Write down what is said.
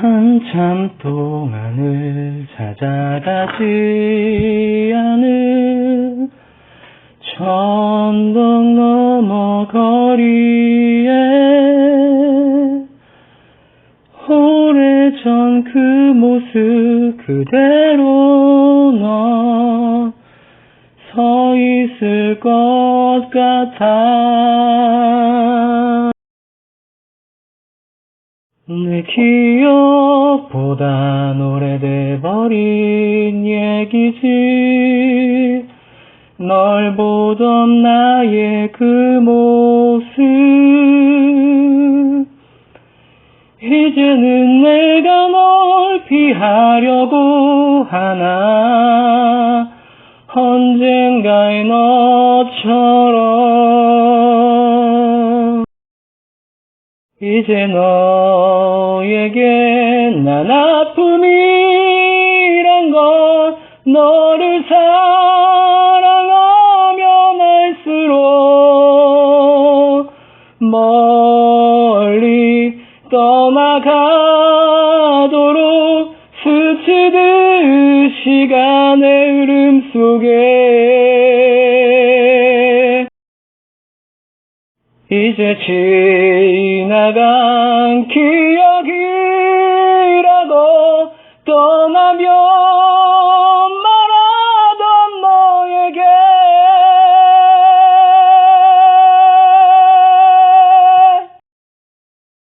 한참 동안을 찾아가지 않은 천덕 너머 거리에 오래전 그 모습 그대로 너서 있을 것 같아 내 기억보단 오래돼 버린 얘기지. 널 보던 나의 그 모습. 이제는 내가 널 피하려고 하나. 언젠가의 너처럼 이제 너에게 난 아픔이란 건 너를 사랑하면 할수록 멀리 떠나가도록 스치듯 시간의 흐름 속에 이제 지나간 기억이라고 떠나면